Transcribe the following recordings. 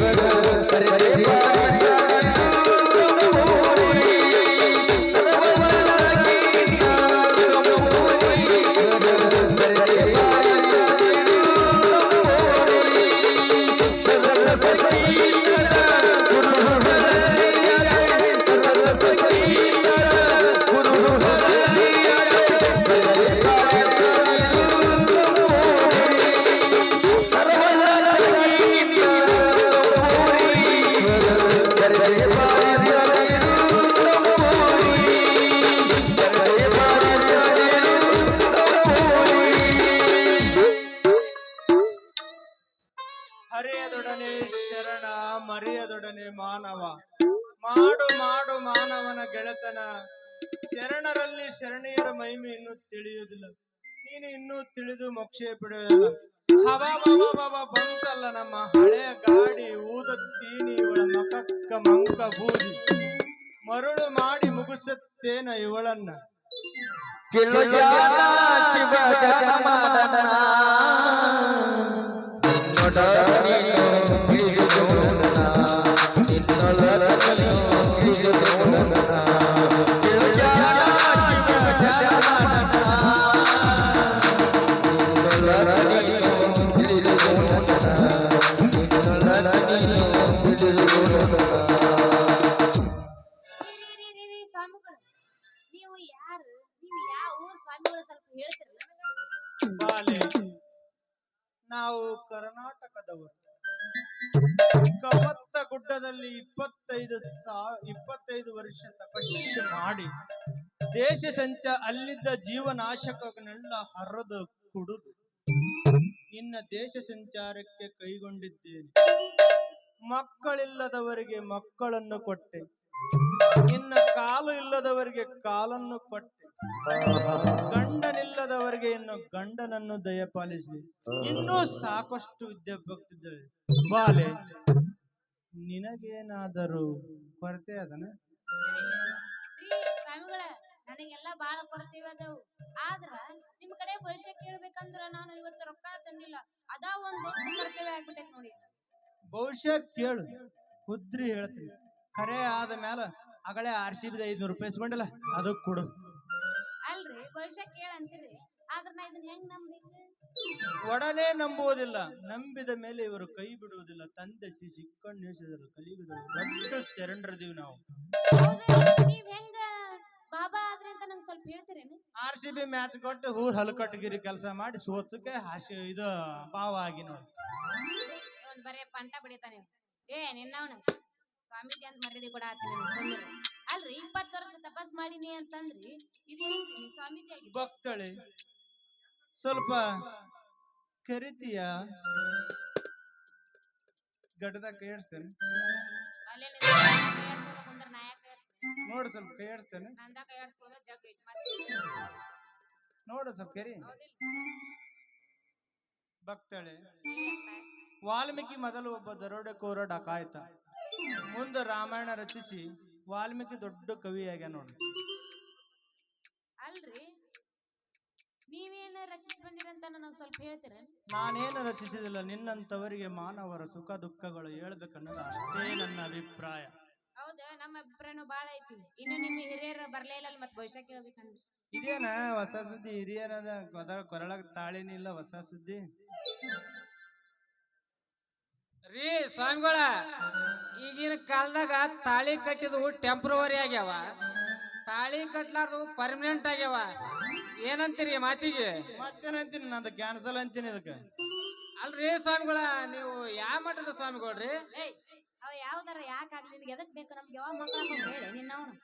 देवगो हरे देवा ಹರಿಯದೊಡನೆ ಶರಣ, ಮರಿಯದೊಡನೆ ಮಾನವ. ಮಾಡು ಮಾಡು ಮಾನವನ ಗೆಳೆತನ. ಶರಣರಲ್ಲಿ ಶರಣೀಯರ ಮಹಿಮೆ ಇನ್ನೂ ತಿಳಿಯುವುದಿಲ್ಲ. ನೀನು ಇನ್ನೂ ತಿಳಿದು ಮೋಕ್ಷ ಬಾಬ ಬಂತಲ್ಲ ನಮ್ಮ ಹಳೆಯ ಗಾಡಿ ಊದತ್ತೀನಿ ಇವಳ ಮಕಕ್ಕ ಮಂಕ ಬೂದಿ. ಮರುಳು ಮಾಡಿ ಮುಗಿಸುತ್ತೇನ ಇವಳನ್ನ. ಶಿವ ೀರ ದೇಶ ಸಂಚ ಅಲ್ಲಿದ್ದ ಜೀವನಾಶಕಗಳನ್ನೆಲ್ಲ ಹರದು ಕುಡಿದು. ಇನ್ನ ದೇಶ ಸಂಚಾರಕ್ಕೆ ಕೈಗೊಂಡಿದ್ದೇನೆ. ಮಕ್ಕಳಿಲ್ಲದವರಿಗೆ ಮಕ್ಕಳನ್ನು ಕೊಟ್ಟೆ. ಇನ್ನ ಕಾಲು ಇಲ್ಲದವರಿಗೆ ಕಾಲನ್ನು ಕೊಟ್ಟೆ. ಗಂಡನಿಲ್ಲದವರಿಗೆ ಇನ್ನು ಗಂಡನನ್ನು ದಯಪಾಲಿಸಿ ಇನ್ನೂ ಸಾಕಷ್ಟು ವಿದ್ಯೆ ವಿದ್ಯಾಭಕ್ತಿದ್ದೇವೆ ಬಾಲೆ, ನಿನಗೇನಾದರೂ ಕೊರತೆ ಅದನ ನನಗೆಲ್ಲ ಬಾಳ ಕೊರತೆವ ಅದಾವು. ಆದ್ರ ನಿಮ್ ಕಡೆ ಭವಿಷ್ಯ ಕೇಳ್ಬೇಕಂದ್ರ ನಾನು ಇವತ್ತು ರೊಕ್ಕ ತಂದಿಲ್ಲ. ಅದ ಒಂದು ದೊಡ್ಡ ಕರ್ತವ್ಯ ಆಗ್ಬಿಟ್ಟೈತ್ ನೋಡಿ. ಭವಿಷ್ಯ ಕೇಳು. ಕುದ್ರಿ ಹೇಳ್ತೀನಿ. ಖರೆ ಆದ ಮ್ಯಾಲ ಅಗಳೇ ಆರ್ ಸಿ ಬಿದ ಐದ್ನೂರು ರೂಪಾಯಿ ಇಸ್ಕೊಂಡಿಲ್ಲ. ಅದಕ್ ಕೊಡು. ಅಲ್ರಿ ಭವಿಷ್ಯ ಕೇಳ ಅಂತೀರಿ. ಆದ್ರ ನಾ ಇದನ್ನ ಹೆಂಗ್ ನಂಬೇಕು? ಒಡನೆ ನಂಬುವುದಿಲ್ಲ. ನಂಬಿದ ಮೇಲೆ ಇವರು ಕೈ ಬಿಡುವುದಿಲ್ಲ. ತಂದೆ ಸಿಕ್ಕಣ್ಣು ಸಿಕ್ಕಣ್ಣೇಸಿದರು ಕಲಿಯುಗದ ದೊಡ್ಡ ಶರಣರದೀವಿ ನಾವು. ನೀವ್ ಹೆಂಗ ಬಾಬಾ ಅಂತ ನಂಗೆ ಸ್ವಲ್ಪ ಹೇಳ್ತೀರೇನು? ಆರ್ ಸಿ ಬಿ ಮ್ಯಾಚ್ ಕೊಟ್ಟು ಹೂರ್ ಹಲಕಟ್ಟಗಿರಿ ಕೆಲಸ ಮಾಡಿ ಸೋತಕ್ಕೆ ಹಾಸಿ ಇದು ಭಾವ ಆಗಿ ನೋಡಿ. ಒಂದ್ ಬರೇ ಪಂಟ ಬಿಡಿತಾನೆ ಏ ನಿನ್ನವನ. ಸ್ವಾಮೀಜಿ ಅಂತ ಮರ್ಯಾದೆ ಕೂಡ ಆತೀನಿ ಅಲ್ರಿ ಇಪ್ಪತ್ತು ವರ್ಷ ತಪಾಸ್ ಮಾಡಿನಿ ಅಂತಂದ್ರಿ ಇದು ಹೆಂಗ್ರಿ ನೀವ್ ಸ್ವಾಮೀಜಿ ಆಗಿ ಭಕ್ತಳೆ ಸ್ವಲ್ಪ ಕರಿತೀಯ? ಘಟದ ಕೇಳಿಸ್ತೇನೆ. ಅಲ್ಲೇ ನೋಡು ಸ್ವಲ್ಪ ನಂದ ಕೈ ಆಡ್ಸ್ಕೊಳ್ಳೋದು ಜಗ್ ಐತಿ. ಮತ್ತೆ ನೋಡು ಸ್ವಲ್ಪ ಕೆರಿ. ಭಕ್ತಳೆ ವಾಲ್ಮೀಕಿ ಮೊದಲು ಒಬ್ಬ ದರೋಡೆಕೋರ ಡಕಾಯ್ತ ಮುಂದೆ ರಾಮಾಯಣ ರಚಿಸಿ ವಾಲ್ಮೀಕಿ ದೊಡ್ಡ ಕವಿಯಾಗ್ಯ ನೋಡಿ ಅಲ್ರಿ. ನೀವೇನ ರಚಿಸಿ ಬಂದಿರಂತ ನನಗ್ ಸ್ವಲ್ಪ ಹೇಳ್ತೀರ? ನಾನೇನು ರಚಿಸಿದಿಲ್ಲ ನಿನ್ನಂತವರಿಗೆ ಮಾನವರ ಸುಖ ದುಃಖಗಳು ಹೇಳ್ಬೇಕನ್ನೋದು ಅಷ್ಟೇ ನನ್ನ ಅಭಿಪ್ರಾಯ. ಹೌದಾ ನಮ್ಮ ಅಭಿಪ್ರಾಯನೂ ಬಾಳ ಐತಿ. ಇನ್ನು ನಿಮ್ಮ ಹಿರಿಯರು ಬರ್ಲೇ ಇಲ್ಲ ಮತ್ ಭವಿಷ್ಯ ಕೇಳ್ಬೇಕಂದ್ರೆ ಇದೇನ ಹೊಸ ಸುದ್ದಿ ಹಿರಿಯರದ ಕೊದ ಕೊರಳಗ್ ತಾಳಿನಿಲ್ಲ ಹೊಸ ಸುದ್ದಿ? ರೀ ಸ್ವಾಮಿಗಳ ಈಗಿನ ಕಾಲದಾಗ ತಾಳಿ ಕಟ್ಟಿದ್ವು ಟೆಂಪ್ರವರಿ ಆಗ್ಯಾವ. ತಾಳಿ ಕಟ್ಲಾರ್ದು ಪರ್ಮನೆಂಟ್ ಆಗ್ಯಾವ. ಏನಂತೀರಿ ಈ ಮಾತಿಗೆ? ಮತ್ತೇನಂತೀನಿ ನಂದು ಕ್ಯಾನ್ಸಲ್ ಅಂತೀನಿ ಇದಕ್ಕೆ. ಅಲ್ರಿ ಸ್ವಾಮಿಗಳ ನೀವು ಯಾವ ಮಠದ ಸ್ವಾಮಿಗಳ್ರಿ? ಏಯ್ ಯಾವ್ದಾರ ಯಾಕಾಗ್ಲಿ ನಿನಗೆ ಎದಕ್ ಬೇಕು? ನಮ್ಗೆ ಯಾವ ಮಕ್ಕಳ ಹೇಳಿ ನಿನ್ನವನು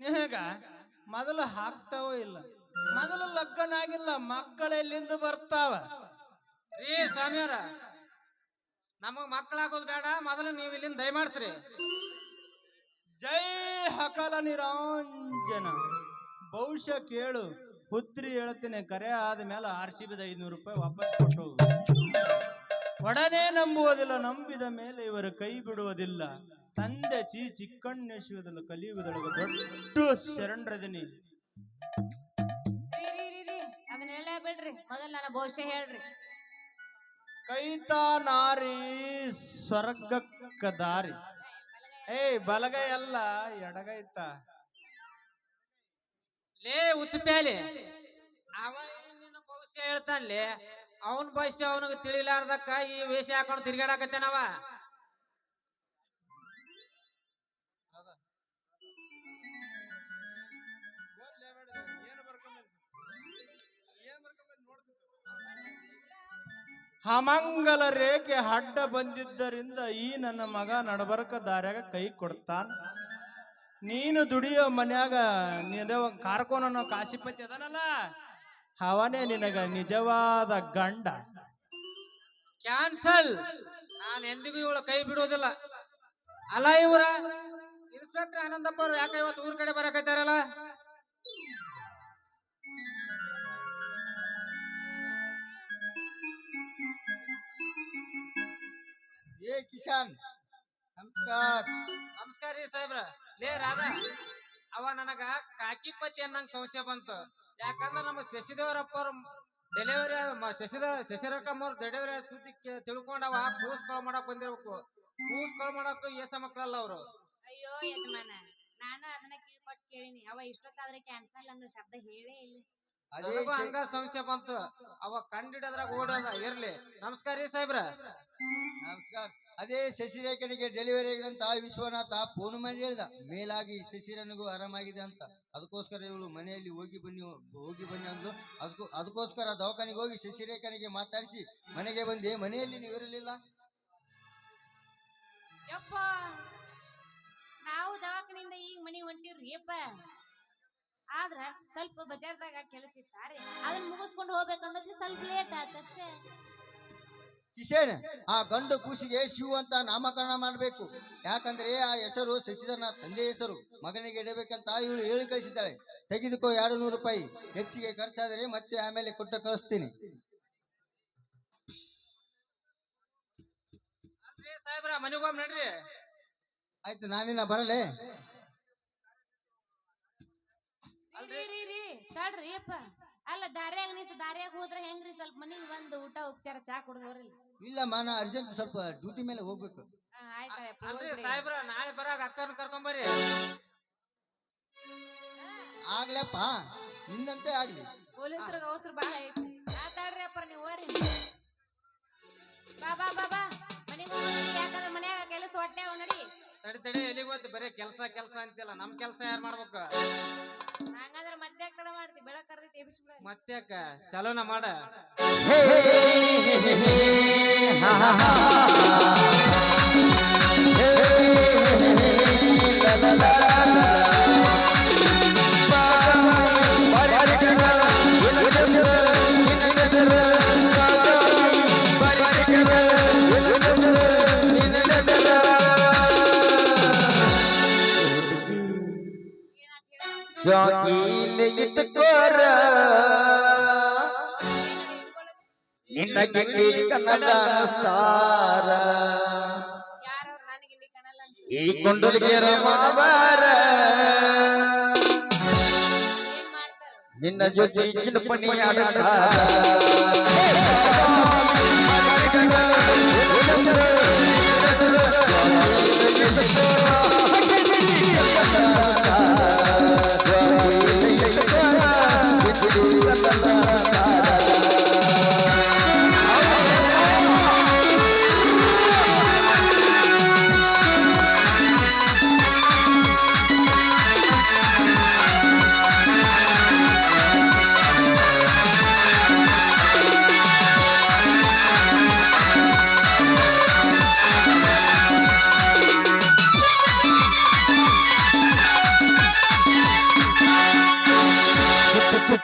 ನಿನಗ ಮೊದಲು ಹಾಕ್ತಾವೋ ಇಲ್ಲ? ಮೊದಲು ಲಗ್ನ ಆಗಿಲ್ಲ ಮಕ್ಕಳೆಲ್ಲಿಂದ ಬರ್ತಾವ? ರೀ ಸ್ವಾಮಿಯವ್ರ ನಮಗ್ ಮಕ್ಕಳಾಗೋದು ಬೇಡ ಮೊದಲು ನೀವು ಇಲ್ಲಿಂದ ದಯಮಾಡ್ಸ್ರಿ ಜೈ ಹಕಲ ನಿರಂಜನ. ಬಹುಶಃ ಕೇಳು ಪುತ್ರಿ ಹೇಳ್ತೀನಿ ಕರೆ ಆದ ಮೇಲೆ ಆರ್ ಸಿ ಬಿದ ಐದ್ನೂರು ರೂಪಾಯಿ ವಾಪಸ್ ಕೊಟ್ಟು. ಒಡನೆ ನಂಬುವುದಿಲ್ಲ ನಂಬಿದ ಮೇಲೆ ಇವರು ಕೈ ಬಿಡುವುದಿಲ್ಲ. ತಂದೆ ಚಿ ಚಿಕ್ಕಣ್ಣೇಶ್ವರದಲ್ಲಿ ಕಲಿಯುವುದೊಳಗೆ ದೊಡ್ಡ ಶರಣರದಿನಿ. ಅದನ್ನೆಲ್ಲ ಬಿಡ್ರಿ ಮೊದಲ್ ನನ್ನ ಭವಿಷ್ಯ ಹೇಳ್ರಿ. ಕೈತಾ ನಾರಿ ಸ್ವರ್ಗಕ್ಕ ದಾರಿ. ಏಯ್ ಬಲಗೈ ಅಲ್ಲ ಎಡಗೈತ. ಲೇ ಉಚ್ಚಪ್ಯಾಲಿ ಅವ ಏನ್ ನಿನ್ನ ಭವಿಷ್ಯ ಹೇಳ್ತಾನ್ಲಿ? ಅವನ್ ಭವಿಷ್ಯ ಅವನಿಗೆ ತಿಳಿಲಾರ್ದಕ್ಕ ಈ ವೇಷ ಹಾಕೊಂಡು ತಿರ್ಗಾಡಕತ್ತೇನವ ಹಮಂಗಲ ರೇಖೆ ಅಡ್ಡ ಬಂದಿದ್ದರಿಂದ ಈ ನನ್ನ ಮಗ ನಡಬರ್ಕ ದಾರ್ಯಾಗ ಕೈ ಕೊಡ್ತಾನ. ನೀನು ದುಡಿಯೋ ಮನ್ಯಾಗ ನಿದ ಕಾರ್ಕೋನ ಕಾಶಿಪತಿ ಅದನಲ್ಲ? ಅವನೇ ನಿನಗ ನಿಜವಾದ ಗಂಡ. ಕ್ಯಾನ್ಸಲ್. ನಾನು ಎಂದಿಗೂ ಇವಳ ಕೈ ಬಿಡುವುದಿಲ್ಲ. ಅಲ್ಲ ಇವರ? ಇನ್ಸ್ಪೆಕ್ಟರ್ ಆನಂದಪ್ಪ ಅವ್ರು ಯಾಕೆ ಇವತ್ತು ಊರ್ ಕಡೆ ಬರಕತ್ತಾರಲ್ಲ ಏ ಕಿಶಾನ್ ನಮಸ್ಕಾರ. ನಮಸ್ಕಾರ ರೀ ಸಾಹೇಬ್ರ. ಲೇ ರಾಧಾ ಅವ ನನಗ ಕಾಕಿಪತಿ ಅನ್ನಂಗ್ ಸಂಶಯ ಬಂತು. ಯಾಕಂದ್ರ ನಮ್ಮ ಶಶಿದೇವರಪ್ಪ ಅವ್ರ ಡೆಲಿವರಿ ಶಶಿದ ಶಶಿರಕಮ್ಮ ಅವ್ರ ಡೆಲಿವರಿ ಸುದ್ದಿ ತಿಳ್ಕೊಂಡವ ತಿಳ್ಕೊಂಡ್ ಅವ ಕೂಸ್ ಕಳ್ ಮಾಡಕ್ ಬಂದಿರ್ಬೇಕು. ಕೂಸ್ ಕಳ್ ಮಾಡಕ್ ಏಸ ಮಕ್ಕಳಲ್ಲ ಅವ್ರು. ಅಯ್ಯೋ ಯಜಮಾನ ನಾನು ಅದನ್ನ ಕಿವಿ ಕೊಟ್ಟು ಕೇಳಿನಿ. ಅವ ಇಷ್ಟೊತ್ತಾದ್ರೆ ಕ್ಯಾನ್ಸಲ್ ಅನ್ನೋ ಶಬ್ದ ಹೇಳೇ ಇಲ್ಲ. ಅದೇ ನನಗೂ ಶೇ- ಹಂಗ ಸಂಶಯ ಬಂತು. ಅವ ಕಂಡಿಡದ್ರಾಗ ಓಡೋದ ಇರ್ಲಿ. ನಮಸ್ಕಾರ ರೀ ಸಾಹೇಬ್ರ. ನಮಸ್ಕಾರ. ಅದೇ ಶಶಿರೇಖನಿಗೆ ಡೆಲಿವರಿ ಆಗಿದಂತ ವಿಶ್ವನಾಥ ಫೋನ್ ಮಾಡಿ ಹೇಳ್ದ, ಮೇಲಾಗಿ ಶಶಿರನಿಗೂ ಆರಾಮಾಗಿದೆ ಅಂತ. ಅದಕ್ಕೋಸ್ಕರ ಇವಳು ಮನೆಯಲ್ಲಿ ಹೋಗಿ ಬನ್ನಿ ಹೋಗಿ ಬನ್ನಿ ಅಂದ್ಲು ಅದಕ್ಕೂ, ಅದಕ್ಕೋಸ್ಕರ ದವಾಖಾನಿಗೆ ಹೋಗಿ ಶಶಿರೇಖನಿಗೆ ಮಾತಾಡಿಸಿ, ಮನೆಗೆ ಬಂದೆ, ಮನೆಯಲ್ಲಿ ನೀವು ಇರಲಿಲ್ಲ? ಯಪ್ಪ, ನಾವು ದವಾಖಾನಿಂದ ಈ ಮನೆ ಹೊಂಟಿವ್ರಿ, ಯಪ್ಪ. ಆದ್ರ ಸ್ವಲ್ಪ ಬಜಾರ್ದಾಗ ಕೆಲಸ ಇತ್ತಾರೆ ಅದನ್ನ ಮುಗಿಸ್ಕೊಂಡು ಹೋಗ್ಬೇಕನ್ನೋದ್ಲಿ ಸ್ವಲ್ಪ ಲೇಟ್ ಆತಷ್ಟೇ ಕಿಶನ್ ಆ ಗಂಡು ಕೂಸಿಗೆ ಶಿವ ಅಂತ ನಾಮಕರಣ ಮಾಡಬೇಕು. ಯಾಕಂದ್ರೆ ಆ ಹೆಸರು ಶಶಿಧರನ ತಂದೆ ಹೆಸರು. ಮಗನಿಗೆ ಇಡಬೇಕಂತ ಇವಳು ಹೇಳಿ ಕಳಿಸಿದ್ದಾಳೆ. ತೆಗೆದುಕೋ ಎರಡು ನೂರು ರೂಪಾಯಿ. ಹೆಚ್ಚಿಗೆ ಖರ್ಚಾದರೆ ಮತ್ತೆ ಆಮೇಲೆ ಕೊಟ್ಟು ಕಳಿಸ್ತೀನಿ. ಸಾಹೇಬ್ರ ನಡ್ರಿ. ಆಯ್ತು ನಾನಿನ್ನ ಬರಲೇ? ಅಲ್ರಿ. ರೀ ರೀ ತಡ್ರಿ ಯಪ್ಪ ಅಲ್ಲ ದಾರ್ಯಾಗ ನಿಂತು ದಾರ್ಯಾಗ ಹೋದ್ರೆ ಹೆಂಗ್ರಿ? ಸ್ವಲ್ಪ ಮನಿಗ್ ಬಂದು ಊಟ ಉಪಚಾರ ಚಾ ಕುಡ್ದವ್ರಲ್ಲ ಇಲ್ಲ. ಮಾನ ಅರ್ಜೆಂಟ್ ಸ್ವಲ್ಪ ಡ್ಯೂಟಿ ಮೇಲೆ ಹೋಗ್ಬೇಕು. ಅಲ್ರಿ. ಸಾಹೇಬ್ರ ನಾಳೆ ಬರಾಗ ಅಕ್ಕನ ಕರ್ಕೊಂಬರ್ರಿ. ಆಗ್ಲಪ್ಪ ನಿನ್ನಂತೆ ಆಗ್ಲಿ. ಪೊಲೀಸರಿಗೆ ಅವಸರ ಬಾಳ ಐತಿ. ಮಾತಾಡ್ರಿ ಅಪ್ಪ ನೀವು ಹೋರಿ. ಬಾ ಬಾ ಬಾ ಬಾ. ಮನೆಗೆ ಹೋಗ್ರಿ. ಯಾಕಂದ್ರೆ ಮನ್ಯಾಗ ಕೆಲಸ ಹೊಟ್ಟೆ ಅವ ನಡಿ. ತಡಿ ತಡಿ ಎಲ್ಲಿಗೆ ಹೋಗ್ತಿ ಬರೀ ಕೆಲಸ ಕೆಲಸ ಅಂತಿಲ್ಲ. ನಮ್ ಕೆಲಸ ಯಾರು ಮಾಡ್ಬೇಕು? ಹಂಗಂದ್ರೆ ಮತ್ತೆ ಕಡೆ ಮಾಡ್ತಿ ಬೆಳಕ್ ಕರ್ದೈತಿ ಎಬ್ಬಿಸ್ಬಿಡ ಮತ್ತೆ ಅಕ್ಕ ಚಲೋನ ಮಾಡ ಜಾಗಿಲಿಟ್ಟುಕೋರ ಗಿಂಡಿ ಕನ್ನಡ ಅನ್ಸುತ್ತೆ. ಈ ಕುಂಡಲಿಗೆರ ಮಾವಾರ ಏನ್ ಮಾಡ್ತಾರ ನಿನ್ನ ಜೊತೆ ಚಿನ್ನಪಣಿ ಆಡುತ್ತಾ ಏನಾತ್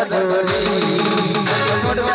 ಮನಿ ಆಗುತ್ತಾರ ನೋಡುವ